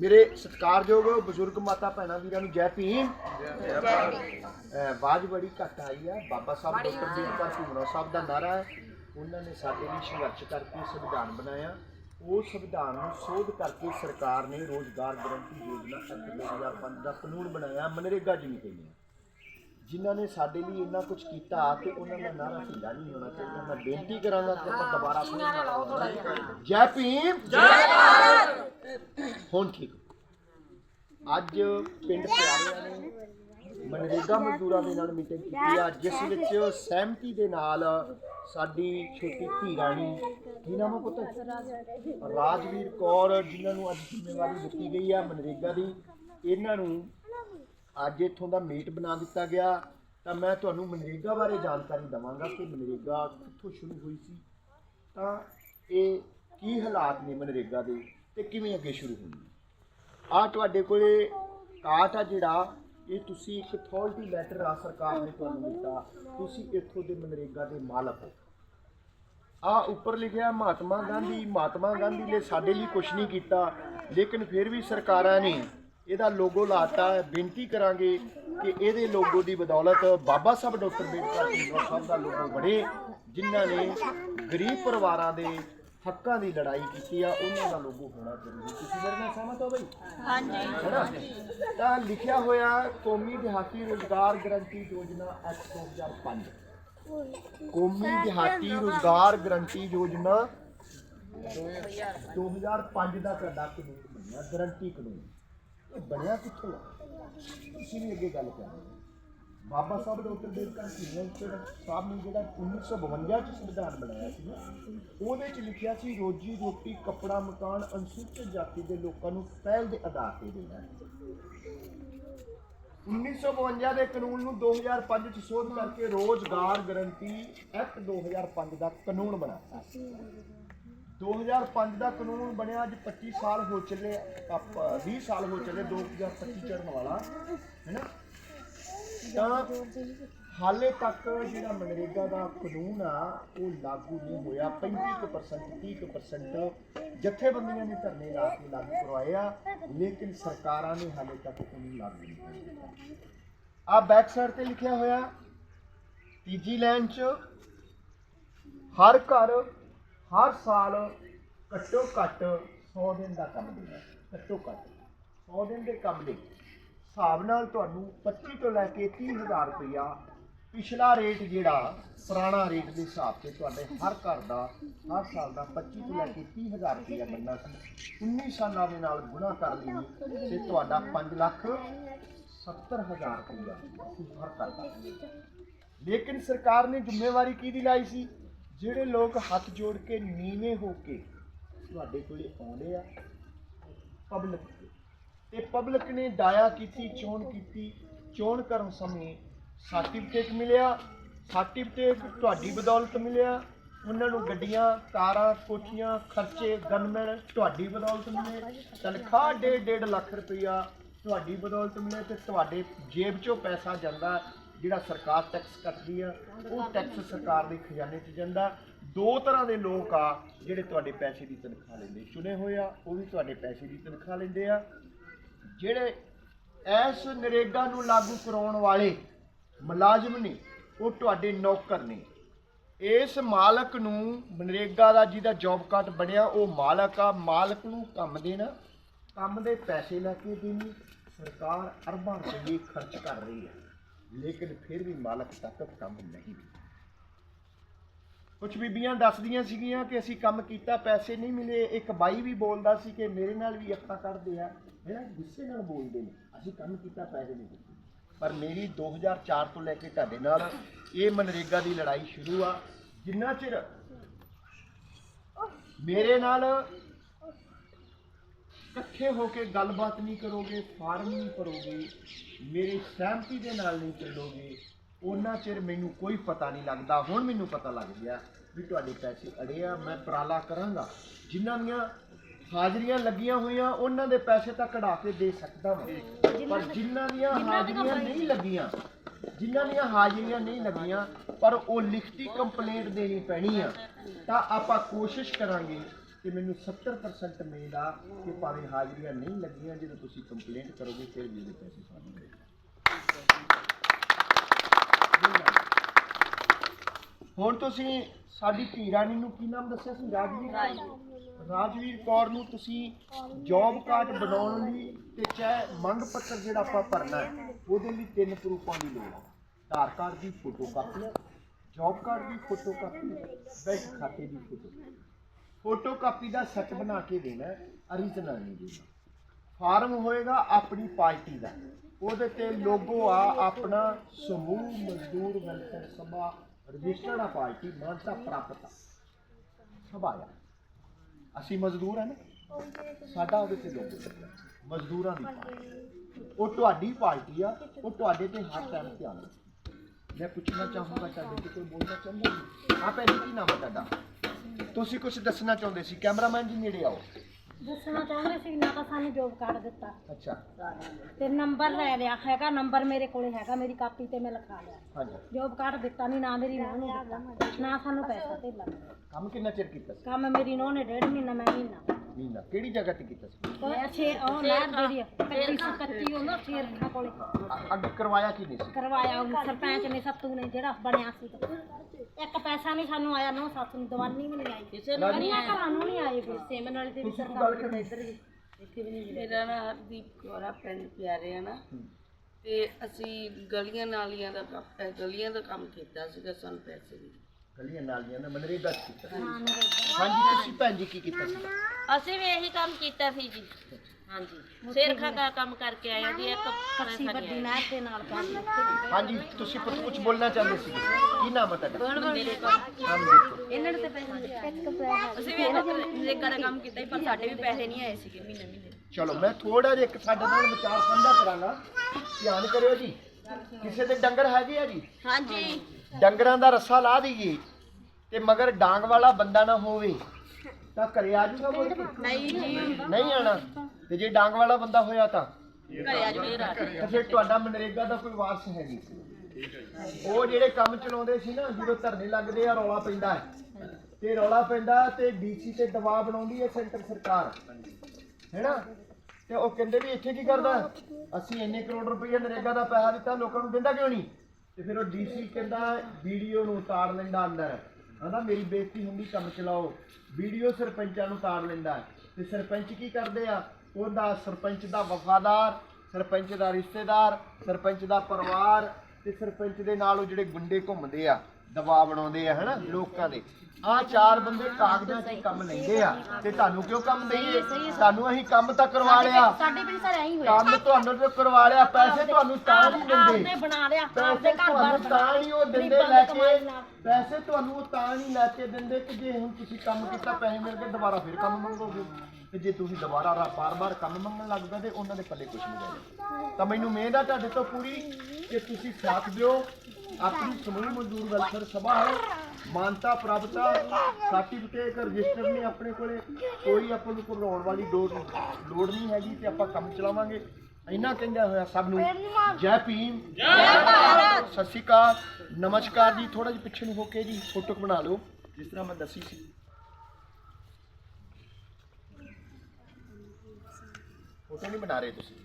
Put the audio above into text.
ਮੇਰੇ ਸਤਿਕਾਰਯੋਗ ਬਜ਼ੁਰਗ ਮਾਤਾ ਭੈਣਾਂ ਵੀਰਾਂ ਨੂੰ ਜੈ ਭੀਮ। ਆਵਾਜ਼ ਬੜੀ ਘੱਟ ਆਈ ਆ ਬਾਬਾ ਸਾਹਿਬ ਡਾਕਟਰ ਬੀਰਕਰ ਭੂਮਰਾ ਸਾਹਿਬ ਦਾ ਨਾਰਾ ਹੈ। ਉਹਨਾਂ ਨੇ ਸਾਡੇ ਲਈ ਸੰਘਰਸ਼ ਕਰਕੇ ਸੰਵਿਧਾਨ ਬਣਾਇਆ। ਉਹ ਸੰਵਿਧਾਨ ਨੂੰ ਸੋਧ ਕਰਕੇ ਸਰਕਾਰ ਨੇ ਰੋਜ਼ਗਾਰ ਗਰੰਟੀ ਯੋਜਨਾ ਐਕਟ 2005 ਦਾ ਕਾਨੂੰਨ ਬਣਾਇਆ। ਮਨਰੇਗਾ ਜਿਵੇਂ ਕਹਿੰਦੇ ਆ ਜਿਨ੍ਹਾਂ ਨੇ ਸਾਡੇ ਲਈ ਇੰਨਾ ਕੁਝ ਕੀਤਾ ਤੇ ਉਹਨਾਂ ਦਾ ਨਾਰਾ ਢਿੱਲਾ ਨਹੀਂ ਹੋਣਾ ਚਾਹੀਦਾ। ਮੈਂ ਬੇਨਤੀ ਕਰਾਂਗਾ ਕਿ ਆਪਾਂ ਦੁਬਾਰਾ ਫਿਰ। ਜੈ ਭੀਮ। ਜੈ ਭਾਰਤ! ਹੁਣ ਠੀਕ। ਅੱਜ ਪਿੰਡ ਪਿਆਰਿਆਂ ਨੇ ਮਨਰੇਗਾ ਮਜ਼ਦੂਰਾਂ ਦੇ ਨਾਲ ਮੀਟਿੰਗ ਕੀਤੀ ਆ ਜਿਸ ਵਿੱਚ ਸਹਿਮਤੀ ਦੇ ਨਾਲ ਸਾਡੀ ਛੋਟੀ ਧੀ ਰਾਣੀ ਕੀ ਨਾਮ ਹੈ ਪੁੱਤ? ਰਾਜਵੀਰ ਕੌਰ ਜਿਨ੍ਹਾਂ ਨੂੰ ਅੱਜ ਜ਼ਿੰਮੇਵਾਰੀ ਦਿੱਤੀ ਗਈ ਆ ਮਨਰੇਗਾ ਦੀ ਇਹਨਾਂ ਨੂੰ ਅੱਜ ਇੱਥੋਂ ਦਾ ਮੀਟ ਬਣਾ ਦਿੱਤਾ ਗਿਆ। ਤਾਂ ਮੈਂ ਤੁਹਾਨੂੰ ਮਨਰੇਗਾ ਬਾਰੇ ਜਾਣਕਾਰੀ ਦਵਾਂਗਾ ਕਿ ਮਨਰੇਗਾ ਕਿੱਥੋਂ ਸ਼ੁਰੂ ਹੋਈ ਸੀ। ਤਾਂ ਇਹ ਕੀ ਹਾਲਾਤ ਨੇ ਮਨਰੇਗਾ ਦੇ ਤੇ ਕਿਵੇਂ ਅੱਗੇ ਸ਼ੁਰੂ ਹੋਈ? ਆ ਤੁਹਾਡੇ ਕੋਲੇ ਕਾਟ ਆ ਜਿਹੜਾ। ਇਹ ਤੁਸੀਂ ਇੱਕ ਅਥਾਰਟੀ ਲੈਟਰ ਆ ਸਰਕਾਰ ਨੇ ਤੁਹਾਨੂੰ ਦਿੱਤਾ। ਤੁਸੀਂ ਇੱਥੋਂ ਦੇ ਮਨਰੇਗਾ ਦੇ ਮਾਲਕ ਹੋ। ਆ ਉੱਪਰ ਲਿਖਿਆ, ਮਹਾਤਮਾ ਗਾਂਧੀ ਮਹਾਤਮਾ ਗਾਂਧੀ ਨੇ ਸਾਡੇ ਲਈ ਕੁਝ ਨਹੀਂ ਕੀਤਾ, ਲੇਕਿਨ ਫਿਰ ਵੀ ਸਰਕਾਰਾਂ ਨੇ ਇਹਦਾ ਲੋਗੋ ਲਾਤਾ ਹੈ। ਬੇਨਤੀ ਕਰਾਂਗੇ ਕਿ ਇਹਦੇ ਲੋਗੋ ਦੀ ਬਦੌਲਤ ਬਾਬਾ ਸਾਹਿਬ ਡਾਕਟਰ ਅੰਬੇਡਕਰ ਭੀਮਰਾਓ ਸਾਹਿਬ ਦਾ ਲੋਗੋ ਬਣੇ ਜਿਨ੍ਹਾਂ ਨੇ ਗਰੀਬ ਪਰਿਵਾਰਾਂ ਦੇ ਹੱਕਾਂ ਦੀ ਲੜਾਈ ਕੀਤੀ ਆ ਉਹਨਾਂ ਦਾ ਲੋਗੋ ਹੋਣਾ ਜ਼ਰੂਰੀ। ਤੁਸੀਂ ਮੇਰੇ ਨਾਲ ਸਹਿਮਤ ਹੋ ਬਈ? ਹਾਂਜੀ। ਤਾਂ ਲਿਖਿਆ ਹੋਇਆ ਕੌਮੀ ਦਿਹਾਤੀ ਰੋਜ਼ਗਾਰ ਗਰੰਟੀ ਯੋਜਨਾ ਐਕਟ 2005 ਕੌਮੀ ਦਿਹਾਤੀ ਰੋਜ਼ਗਾਰ ਗਰੰਟੀ ਯੋਜਨਾ 2005 ਦਾ ਤੁਹਾਡਾ ਕਾਨੂੰਨ ਬਣਿਆ ਗਰੰਟੀ ਕਾਨੂੰਨ। ਇਹ ਬਣਿਆ ਕਿੱਥੋਂ ਆ? ਤੁਸੀਂ ਵੀ ਅੱਗੇ ਗੱਲ ਕਰਨੀ ਬਾਬਾ ਸਾਹਿਬ ਡਾਕਟਰ ਅੰਬੇਡਕਰ ਭੀਮਰਾਓ ਸਾਹਿਬ ਨੇ ਜਿਹੜਾ 1952 ਚ ਸੰਵਿਧਾਨ ਬਣਾਇਆ ਸੀ ਉਹਦੇ ਚ ਲਿਖਿਆ ਸੀ, ਰੋਜੀ ਰੋਟੀ, ਕੱਪੜਾ, ਮਕਾਨ, ਅਨੁਸੂਚਿਤ ਜਾਤੀ ਦੇ ਲੋਕਾਂ ਨੂੰ ਪਹਿਲ ਦੇ ਆਧਾਰ ਤੇ ਦੇਣਾ ਹੈ। 1952 ਦੇ ਕਾਨੂੰਨ ਨੂੰ 2005 ਚ ਸੋਧ ਕਰਕੇ ਰੋਜ਼ਗਾਰ ਗਰੰਟੀ ਐਕਟ 2005 ਦਾ ਕਾਨੂੰਨ ਬਣਾਇਆ 2005 ਦਾ ਕਾਨੂੰਨ ਬਣਿਆ, ਅੱਜ 25 ਸਾਲ ਹੋ ਚੱਲੇ ਆਪ 20 ਸਾਲ ਹੋ ਚੱਲੇ 2025 ਚੜਨ ਵਾਲਾ ਹੈਨਾ ਤਾਂ ਹਾਲੇ ਤੱਕ ਜਿਹੜਾ ਮਨਰੇਗਾ ਦਾ ਕਾਨੂੰਨ ਆ, ਉਹ ਲਾਗੂ ਨਹੀਂ ਹੋਇਆ। 35% 30% ਜਥੇਬੰਦੀਆਂ ਨੇ ਧਰਨੇ ਲਾ ਕੇ ਲਾਗੂ ਕਰਵਾਏ ਆ, ਲੇਕਿਨ ਸਰਕਾਰਾਂ ਨੇ ਹਾਲੇ ਤੱਕ ਕਾਨੂੰਨ ਲਾਗੂ ਨਹੀਂ ਕੀਤਾ। ਆ ਬੈਕ ਸਾਈਡ ਤੇ ਲਿਖਿਆ ਹੋਇਆ, ਤੀਜੀ ਲਾਈਨ 'ਚ, ਹਰ ਘਰ ਹਰ ਸਾਲ ਘੱਟੋ ਘੱਟ 100 ਦਿਨ ਦਾ ਕੰਮ ਦੇਣਾ ਘੱਟੋ ਘੱਟ 100 ਦਿਨ ਦੇ ਕੰਮ ਦੇ ਹਿਸਾਬ ਨਾਲ ਤੁਹਾਨੂੰ 25 ਤੋਂ ਲੈ ਕੇ 30000 ਰੁਪਇਆ ਪਿਛਲਾ ਰੇਟ ਜਿਹੜਾ, ਪੁਰਾਣਾ ਰੇਟ ਦੇ ਹਿਸਾਬ ਤੇ ਤੁਹਾਡੇ ਹਰ ਘਰ ਦਾ, ਹਰ ਸਾਲ ਦਾ 25 ਤੋਂ ਲੈ ਕੇ 30000 ਰੁਪਇਆ ਬਣਨਾ ਸੀ। 19 ਸਾਲਾਂ ਦੇ ਨਾਲ ਗੁਣਾ ਕਰ ਲਈ ਤੇ ਤੁਹਾਡਾ 5 ਲੱਖ 70000 ਰੁਪਇਆ ਹਰ ਘਰ ਦਾ। ਲੇਕਿਨ ਸਰਕਾਰ ਨੇ ਜ਼ਿੰਮੇਵਾਰੀ ਕਿਹਦੀ ਲਾਈ ਸੀ? ਜਿਹੜੇ ਲੋਕ ਹੱਥ ਜੋੜ ਕੇ ਨੀਵੇਂ ਹੋ ਕੇ ਤੁਹਾਡੇ ਕੋਲੇ ਆਉਂਦੇ ਆ ਪਬਲਿਕ ਤੇ ਪਬਲਿਕ ਨੇ ਦਾਇਆ ਕੀਤੀ, ਚੋਣ ਕੀਤੀ। ਚੋਣ ਕਰਨ ਸਮੇਂ ਸਰਟੀਫਿਕੇਟ ਮਿਲਿਆ। ਸਰਟੀਫਿਕੇਟ ਤੁਹਾਡੀ ਬਦੌਲਤ ਮਿਲਿਆ। ਉਹਨਾਂ ਨੂੰ ਗੱਡੀਆਂ, ਕਾਰਾਂ, ਕੋਠੀਆਂ, ਖਰਚੇ ਗਨਮੈਨ ਤੁਹਾਡੀ ਬਦੌਲਤ ਮਿਲੇ। ਤਨਖਾਹ ਡੇਢ ਡੇਢ ਲੱਖ ਰੁਪਈਆ ਤੁਹਾਡੀ ਬਦੌਲਤ ਮਿਲੇ ਤੇ ਤੁਹਾਡੇ ਜੇਬ 'ਚੋਂ ਪੈਸਾ ਜਾਂਦਾ। ਜਿਹੜਾ ਸਰਕਾਰ ਟੈਕਸ ਕੱਟਦੀ ਆ, ਉਹ ਟੈਕਸ ਸਰਕਾਰ ਦੇ ਖਜ਼ਾਨੇ 'ਚ ਜਾਂਦਾ। ਦੋ ਤਰ੍ਹਾਂ ਦੇ ਲੋਕ ਆ ਜਿਹੜੇ ਤੁਹਾਡੇ ਪੈਸੇ ਦੀ ਤਨਖਾਹ ਲੈਂਦੇ। ਚੁਣੇ ਹੋਏ ਆ, ਉਹ ਵੀ ਤੁਹਾਡੇ ਪੈਸੇ ਦੀ ਤਨਖਾਹ ਲੈਂਦੇ ਆ। ਜਿਹੜੇ ਐਸ ਨਰੇਗਾ ਨੂੰ ਲਾਗੂ ਕਰਾਉਣ ਵਾਲੇ ਮੁਲਾਜ਼ਮ ਨੇ, ਉਹ ਤੁਹਾਡੇ ਨੌਕਰ ਨੇ। ਇਸ ਮਾਲਕ ਨੂੰ ਨਰੇਗਾ ਦਾ ਜਿਹਦਾ ਜੌਬ ਕਾਰਡ ਬਣਿਆ, ਉਹ ਮਾਲਕ ਆ। ਮਾਲਕ ਨੂੰ ਕੰਮ ਦੇਣਾ, ਕੰਮ ਦੇ ਪੈਸੇ ਲੈ ਕੇ ਦੇਣੀ। ਸਰਕਾਰ ਅਰਬਾਂ ਰੁਪਏ ਖਰਚ ਕਰ ਰਹੀ ਹੈ। ਲੇਕਿਨ ਫਿਰ ਵੀ ਮਾਲਕ ਤੱਕ ਕੰਮ ਨਹੀਂ ਕੁਝ ਬੀਬੀਆਂ ਦੱਸਦੀਆਂ ਸੀਗੀਆਂ ਕਿ ਅਸੀਂ ਕੰਮ ਕੀਤਾ, ਪੈਸੇ ਨਹੀਂ ਮਿਲੇ। ਇੱਕ ਬਾਈ ਵੀ ਬੋਲਦਾ ਸੀ ਕਿ ਮੇਰੇ ਨਾਲ ਵੀ ਅੱਖਾਂ ਕੱਢਦੇ ਆ। ਜਿਹੜਾ ਗੁੱਸੇ ਨਾਲ ਬੋਲਦੇ ਨੇ, ਅਸੀਂ ਕੰਮ ਕੀਤਾ, ਪੈਸੇ ਨਹੀਂ ਦਿੱਤੇ। ਪਰ ਮੇਰੀ 2004 ਤੋਂ ਲੈ ਕੇ ਤੁਹਾਡੇ ਨਾਲ ਇਹ ਮਨਰੇਗਾ ਦੀ ਲੜਾਈ ਸ਼ੁਰੂ ਆ। ਜਿੰਨਾ ਚਿਰ ਮੇਰੇ ਨਾਲ ਇਕੱਠੇ ਹੋ ਕੇ ਗੱਲਬਾਤ ਨਹੀਂ ਕਰੋਗੇ ਫਾਰਮ ਨਹੀਂ ਭਰੋਗੇ ਮੇਰੀ ਸਹਿਮਤੀ ਦੇ ਨਾਲ ਨਹੀਂ ਚੱਲੋਗੇ ਉਹਨਾਂ ਚਿਰ ਮੈਨੂੰ ਕੋਈ ਪਤਾ ਨਹੀਂ ਲੱਗਦਾ। ਹੁਣ ਮੈਨੂੰ ਪਤਾ ਲੱਗ ਗਿਆ ਵੀ ਤੁਹਾਡੇ ਪੈਸੇ ਅੜੇ ਆ ਮੈਂ ਪ੍ਰਾਲਾ ਕਰਾਂਗਾ। ਜਿਨ੍ਹਾਂ ਦੀਆਂ ਹਾਜ਼ਰੀਆਂ ਲੱਗੀਆਂ ਹੋਈਆਂ ਉਹਨਾਂ ਦੇ ਪੈਸੇ ਤਾਂ ਕਢਾ ਕੇ ਦੇ ਸਕਦਾ ਹਾਂ ਪਰ ਜਿਨ੍ਹਾਂ ਦੀਆਂ ਹਾਜ਼ਰੀਆਂ ਨਹੀਂ ਲੱਗੀਆਂ ਜਿਨ੍ਹਾਂ ਦੀਆਂ ਹਾਜ਼ਰੀਆਂ ਨਹੀਂ ਲੱਗੀਆਂ ਪਰ ਉਹ ਲਿਖਤੀ ਕੰਪਲੇਂਟ ਦੇਣੀ ਪੈਣੀ ਆ। ਤਾਂ ਆਪਾਂ ਕੋਸ਼ਿਸ਼ ਕਰਾਂਗੇ ਤੇ ਮੈਨੂੰ 70% ਉਮੀਦ ਆ ਕਿ ਭਾਵੇਂ ਹਾਜ਼ਰੀਆਂ ਨਹੀਂ ਲੱਗੀਆਂ ਜਦੋਂ ਤੁਸੀਂ ਕੰਪਲੇਂਟ ਕਰੋਗੇ ਫਿਰ ਵੀ ਇਹਦੇ ਪੈਸੇ ਸਾਨੂੰ ਮਿਲਣਗੇ। ਹੁਣ ਤੁਸੀਂ ਸਾਡੀ ਧੀ ਰਾਣੀ ਨੂੰ ਕੀ ਨਾਮ ਦੱਸਿਆ ਸੀ? ਰਾਜਵੀਰ? ਰਾਜਵੀਰ। ਕੌਰ ਨੂੰ ਤੁਸੀਂ ਜੌਬ ਕਾਰਡ ਬਣਾਉਣ ਲਈ ਤੇ ਚਾਹੇ ਮੰਗ ਪੱਤਰ ਜਿਹੜਾ ਆਪਾਂ ਭਰਨਾ ਹੈ ਉਹਦੇ ਲਈ ਤਿੰਨ ਪ੍ਰੂਫਾਂ ਦੀ ਲੋੜ ਹੈ ਆਧਾਰ ਕਾਰਡ ਦੀ ਫੋਟੋ ਕਾਪੀ ਜੌਬ ਕਾਰਡ ਦੀ ਫੋਟੋ ਕਾਪੀ ਬੈਂਕ ਖਾਤੇ ਦੀ ਫੋਟੋ ਫੋਟੋ ਕਾਪੀ ਦਾ ਸੱਚ ਬਣਾ ਕੇ ਦੇਣਾ origignal ਨਹੀਂ ਦੇਣਾ। ਫਾਰਮ ਹੋਏਗਾ ਆਪਣੀ ਪਾਰਟੀ ਦਾ। ਉਹਦੇ ਤੇ ਲੋਗੋ ਆ, ਆਪਣਾ ਸਮੂਹ, ਮਜ਼ਦੂਰ ਵੈਲਫੇਅਰ ਸਭਾ, ਰਜਿਸਟਰਡ ਆ ਪਾਰਟੀ, ਮਾਨਤਾ ਪ੍ਰਾਪਤ ਆ। ਸਭਾ ਆ ਅਸੀਂ ਮਜ਼ਦੂਰ ਆ ਨਾ। ਸਾਡਾ ਉਹਦੇ ਤੇ ਲੋਗੋ ਲੱਗਿਆ ਮਜ਼ਦੂਰਾਂ ਦੀ ਪਾਰਟੀ। ਉਹ ਤੁਹਾਡੀ ਪਾਰਟੀ ਆ। ਉਹ ਤੁਹਾਡੇ ਤੇ ਹਰ ਟਾਈਮ ਧਿਆਨ ਰੱਖੇ ਮੈਂ ਪੁੱਛਣਾ ਚਾਹੂੰਗਾ ਤੁਹਾਡੇ ਤੇ, ਕੋਈ ਬੋਲਣਾ ਚਾਹੁੰਦਾ? ਜੀ ਆ ਭੈਣ ਕੀ ਨਾਮ ਹੈ ਤੁਹਾਡਾ ਤੁਸੀਂ ਕੁਝ ਦੱਸਣਾ ਚਾਹੁੰਦੇ ਸੀ? ਕੈਮਰਾਮੈਨ ਜੀ ਨੇੜੇ ਆਓ। ਦੱਸਣਾ ਚਾਹੁੰਦੇ ਸੀ ਨਾ ਤਾਂ ਸਾਨੂੰ ਜੋਬ ਕਾਰਡ ਦਿੱਤਾ। ਅੱਛਾ। ਤੇ ਨੰਬਰ ਲੈ ਲਿਆ। ਹੈਗਾ ਨੰਬਰ ਮੇਰੇ ਕੋਲੇ ਹੈਗਾ। ਮੇਰੀ ਕਾਪੀ ਤੇ ਮੈਂ ਲਿਖਾ ਲਿਆ। ਹਾਂਜੀ। ਜੋਬ ਕਾਰਡ ਦਿੱਤਾ ਨਹੀਂ ਨਾ ਮੇਰੀ ਨੂੰਹ ਨੂੰ ਦਿੱਤਾ। ਨਾ ਸਾਨੂੰ ਪੈਸਾ ਮਿਲਿਆ। ਕੰਮ ਕਿੰਨਾ ਚਿਰ ਕੀਤਾ ਸੀ? ਕੰਮ ਮੇਰੀ ਨੂੰਹ ਨੇ ਡੇਢ ਮਹੀਨਾ ਮੈਂ ਮਹੀਨਾ। ਮਹੀਨਾ। ਕਿਹੜੀ ਜਗ੍ਹਾ ਤੇ ਕੀਤਾ ਸੀ? ਮੈਂ ਛੇ ਉਹ ਨਾ ਜਿਹੜੀ ਕੱਚੀ ਕੱਚੀ ਉਹ ਨਾ ਸ਼ੇਰਖਾ ਕੋਲੇ। ਅ- ਅੱਗੇ ਕਰਵਾਇਆ ਕੀ ਨਹੀਂ ਸੀ? ਕਰਵਾਇਆ ਉਹ ਸਰਪੰਚ ਨੇ ਸੱਤੂ ਨੇ ਜਿਹੜਾ ਬਣਿਆ ਸੀ। ਇੱਕ ਪੈਸਾ ਨਹੀਂ ਸਾਨੂੰ ਆਇਆ ਨਾ ਸੱਤ ਨੂੰ ਦਵਾਨੀ ਵੀ ਨਹੀਂ ਆਈ। ਕਿਸੇ ਨੂੰ ਨਹੀਂ ਆਇਆ। ਘਰਾਂ ਨੂੰ ਨਹੀਂ ਆਏ ਕੋਈ ਸੇਮਨ ਵਾਲੀ ਤੇ ਵੀ ਤੁਸੀਂ ਕੋਈ ਗੱਲ ਕਰਨੀ ਮੇਰਾ ਨਾਂ ਹਰਦੀਪ ਕੌਰ ਆ ਪਿੰਡ ਪਿਆਰੇ ਨਾ। ਤੇ ਅਸੀਂ ਗਲੀਆਂ ਨਾਲੀਆਂ ਦਾ ਕੰਮ ਅਹ ਗਲੀਆਂ ਦਾ ਕੰਮ ਕੀਤਾ ਸੀਗਾ ਸਾਨੂੰ ਪੈਸੇ ਦੀ। ਗਲੀਆਂ ਨਾਲੀਆਂ ਦਾ ਮਨਰੇਗਾ ਚ ਕੀਤਾ ਸੀ। ਹਾਂਜੀ ਤੁਸੀਂ ਭੈਣ ਜੀ ਕੀ ਕੀਤਾ ਸੀ? ਅਸੀਂ ਵੀ ਇਹੀ ਕੰਮ ਕੀਤਾ ਸੀ ਜੀ। ਹਾਂਜੀ ਸੇਰਖਾ ਦਾ ਕੰਮ ਕਰਕੇ ਹਾਂ ਜੀ ਇੱਕ ਵੱਡੀ ਨਹੀਂ ਨਹਿਰ ਦੇ ਨਾਲ ਕੰਮ ਹਾਂਜੀ ਤੁਸੀਂ ਕੁਝ ਕੁਝ ਬੋਲਣਾ ਚਾਹੁੰਦੇ ਸੀ? ਕੀ ਨਾਮ ਹੈ ਤੁਹਾਡਾ? ਨਾਮ ਦੇਖੋ ਇਹਨਾਂ ਨੂੰ ਤੇ ਪੈਸੇ ਅਸੀਂ ਵੀ ਨਰੇਗਾ ਦਾ ਕੰਮ ਕੀਤਾ ਸੀ ਪਰ ਸਾਡੇ ਵੀ ਪੈਸੇ ਨਹੀਂ ਆਏ ਸੀਗੇ ਮਹੀਨੇ ਮਹੀਨੇ। ਚਲੋ ਮੈਂ ਥੋੜਾ ਜਿਹਾ ਇੱਕ ਸਾਡੇ ਨਾਲ ਵਿਚਾਰ ਸਾਂਝਾ ਕਰਾਂਗਾ। ਧਿਆਨ ਕਰਿਓ ਜੀ। ਕਿਸੇ ਦੇ ਡੰਗਰ ਹੈਗੇ ਆ ਜੀ? ਹਾਂਜੀ। ਡੰਗਰਾਂ ਦਾ ਰੱਸਾ ਲਾ ਦਈਏ। ਤੇ ਮਗਰ ਡਾਂਗ ਵਾਲਾ ਬੰਦਾ ਨਾ ਹੋਵੇ ਤਾਂ ਘਰੇ ਆ ਜਾਊਗਾ ਮੁੜ ਕੇ ਨਹੀਂ ਜੀ। ਨਹੀਂ ਆਣਾ। ਤੇ ਜੇ ਡਾਂਗ ਵਾਲਾ ਬੰਦਾ ਹੋਇਆ ਤਾਂ? ਘਰੇ ਆ ਰਾਤ ਤੇ ਫਿਰ ਤੁਹਾਡਾ ਮਨਰੇਗਾ ਦਾ ਕੋਈ ਵਾਰਸ ਹੈ ਨਹੀਂ। ਉਹ ਜਿਹੜੇ ਕੰਮ ਚਲਾਉਂਦੇ ਸੀ ਨਾ ਜਦੋਂ ਧਰਨੇ ਲੱਗਦੇ ਆ ਰੌਲਾ ਪੈਂਦਾ ਹੈ। ਤੇ ਰੌਲਾ ਪੈਂਦਾ ਤੇ ਡੀਸੀ ਤੇ ਦਬਾਅ ਬਣਾਉਂਦੀ ਹੈ ਸੈਂਟਰ ਸਰਕਾਰ। ਹੈਨਾ? ਤੇ ਉਹ ਕਹਿੰਦੇ ਵੀ ਇੱਥੇ ਕੀ ਕਰਦਾ ਅਸੀਂ ਇੰਨੇ ਕਰੋੜ ਰੁਪਏ ਨਰੇਗਾ ਦਾ ਪੈਸਾ ਦਿੱਤਾ ਲੋਕਾਂ ਨੂੰ ਦਿੰਦਾ ਕਿਉਂ ਨਹੀਂ? ਤੇ ਫਿਰ ਉਹ ਡੀਸੀ ਕਹਿੰਦਾ ਵੀਡੀਓ ਨੂੰ ਉਤਾਰ ਲੈਂਦਾ ਅੰਦਰ। ਕਹਿੰਦਾ ਮੇਰੀ ਬੇਇੱਜ਼ਤੀ ਹੁੰਦੀ ਕੰਮ ਚਲਾਓ। ਵੀਡੀਓ ਸਰਪੰਚਾਂ ਨੂੰ ਉਤਾਰ ਲੈਂਦਾ ਹੈ। ਤੇ ਸਰਪੰਚ ਕੀ ਕਰਦੇ ਆ? ਉਹਦਾ ਸਰਪੰਚ ਦਾ ਵਫਾਦਾਰ, ਸਰਪੰਚ ਦਾ ਰਿਸ਼ਤੇਦਾਰ, ਸਰਪੰਚ ਦਾ ਪਰਿਵਾਰ ਤੇ ਸਰਪੰਚ ਦੇ ਨਾਲ ਉਹ ਜਿਹੜੇ ਗੁੰਡੇ ਘੁੰਮਦੇ ਆ। ਦਬਾਅ ਬਣਾਉਂਦੇ ਆ ਹਨਾ ਲੋਕਾਂ ਦੇ। ਆ ਚਾਰ ਬੰਦੇ ਕਾਗਜ਼ਾਂ 'ਚ ਕੰਮ ਲੈਂਦੇ ਆ। ਤੇ ਤੁਹਾਨੂੰ ਕਿਉਂ ਕੰਮ ਦਈਏ? ਤੁਹਾਨੂੰ ਅਸੀਂ ਕੰਮ ਤਾਂ ਕਰਵਾ ਲਿਆ। ਸਾਡੇ ਵੀ ਸਾਰੇ ਐਂ ਹੀ ਹੋਇਆ ਕੰਮ ਤੁਹਾਨੂੰ ਤੇ ਕਰਵਾ ਲਿਆ ਪੈਸੇ ਤੁਹਾਨੂੰ ਤਾਂ ਨਹੀਂ ਦਿੰਦੇ। ਬਣਾ ਲਿਆ ਪੈਸੇ ਆਪਦੇ ਘਰ ਬਾਰ ਤੁਹਾਨੂੰ ਤਾਂ ਨਹੀਂ ਉਹ ਦਿੰਦੇ ਲੈ ਕੇ। ਪੈਸੇ ਤੁਹਾਨੂੰ ਉਹ ਤਾਂ ਨਹੀਂ ਲੈ ਕੇ ਦਿੰਦੇ ਕਿ ਜੇ ਹੁਣ ਤੁਸੀਂ ਕੰਮ ਕੀਤਾ ਪੈਸੇ ਮਿਲ ਗਏ ਦੁਬਾਰਾ ਫਿਰ ਕੰਮ ਮੰਗੋਗੇ। ਤੇ ਜੇ ਤੁਸੀਂ ਦੁਬਾਰਾ ਰਾ ਬਾਰ-ਬਾਰ ਕੰਮ ਮੰਗਣ ਲੱਗ ਪਏ ਤੇ ਉਹਨਾਂ ਦੇ ਪੱਲੇ ਕੁਝ ਨਹੀਂ ਰਹਿਣਾ ਤਾਂ ਮੈਨੂੰ ਉਮੀਦ ਆ ਤੁਹਾਡੇ ਤੋਂ ਪੂਰੀ ਕਿ ਤੁਸੀਂ ਸਾਥ ਦਿਓ ਆਪਣੀ ਸਮੂਹ ਮਜ਼ਦੂਰ ਵੈਲਫੇਅਰ ਸਭਾ ਹੈ। ਮਾਨਤਾ ਪ੍ਰਾਪਤ ਸਰਟੀਫਿਕੇਟ ਰਜਿਸਟਰ ਨੇ ਆਪਣੇ ਕੋਲੇ। ਕੋਈ ਆਪਾਂ ਨੂੰ ਘਬਰਾਉਣ ਵਾਲੀ ਲੋੜ ਲੋੜ ਨਹੀਂ ਹੈਗੀ ਤੇ ਆਪਾਂ ਕੰਮ ਚਲਾਵਾਂਗੇ। ਇੰਨਾ ਕਹਿੰਦਾ ਹੋਇਆ ਸਭ ਨੂੰ। ਜੈ ਭੀਮ। ਜੈ ਭਾਰਤ। ਸਤਿ ਸ਼੍ਰੀ ਅਕਾਲ। ਨਮਸਕਾਰ ਜੀ। ਥੋੜਾ ਜਿਹਾ ਪਿੱਛੇ ਨੂੰ ਹੋ ਕੇ ਜੀ ਫੋਟੋ ਬਣਾ ਲਓ। ਜਿਸ ਤਰ੍ਹਾਂ ਮੈਂ ਦੱਸੀ ਸੀ। ਫੋਟੋ ਨਹੀਂ ਬਣਾ ਰਹੇ ਤੁਸੀਂ।